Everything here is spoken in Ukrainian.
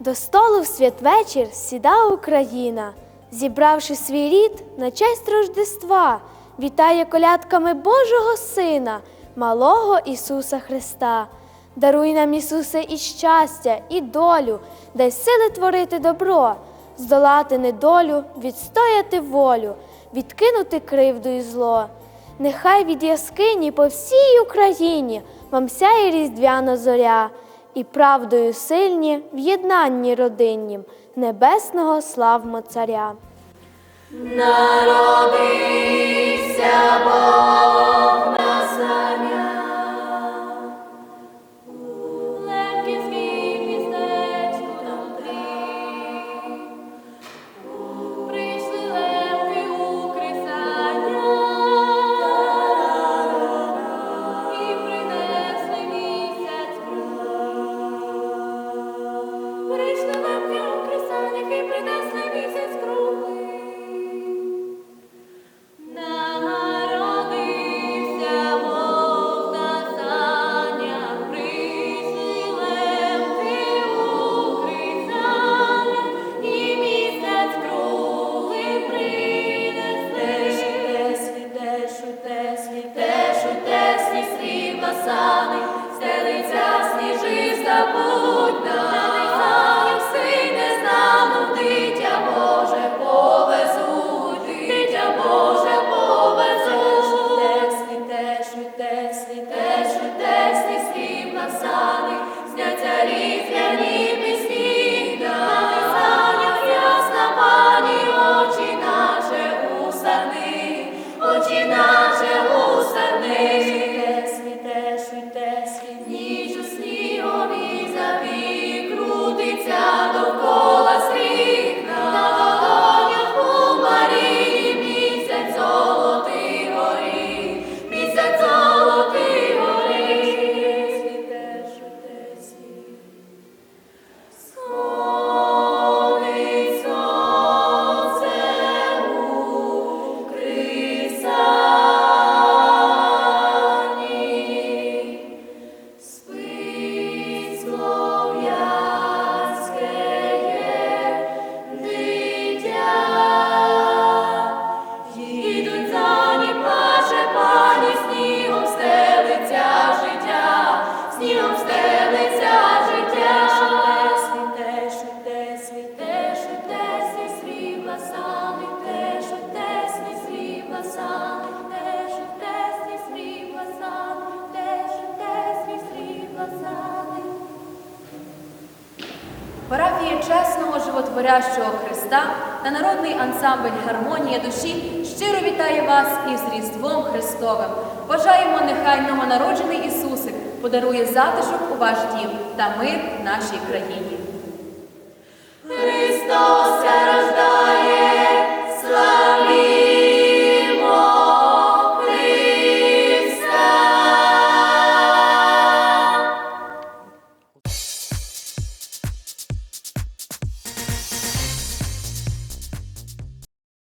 До столу в святвечір сіда Україна, зібравши свій рід на честь Рождества, вітає колядками Божого Сина, малого Ісуса Христа. Даруй нам, Ісусе, і щастя, і долю, дай сили творити добро, здолати недолю, відстояти волю, відкинути кривду і зло. Нехай від яскині по всій Україні вам сяє різдвяна зоря, і правдою сильні в єднанні родиннім небесного славмо царя. Лемківський очі наче усани, очі наче усани. Парафія чесного животворящого Христа та народний ансамбль Гармонія душі щиро вітає вас із Різдвом Христовим. Бажаємо, нехай новонароджений Ісусик подарує затишок у ваш дім та мир нашій країні. Христос рождає.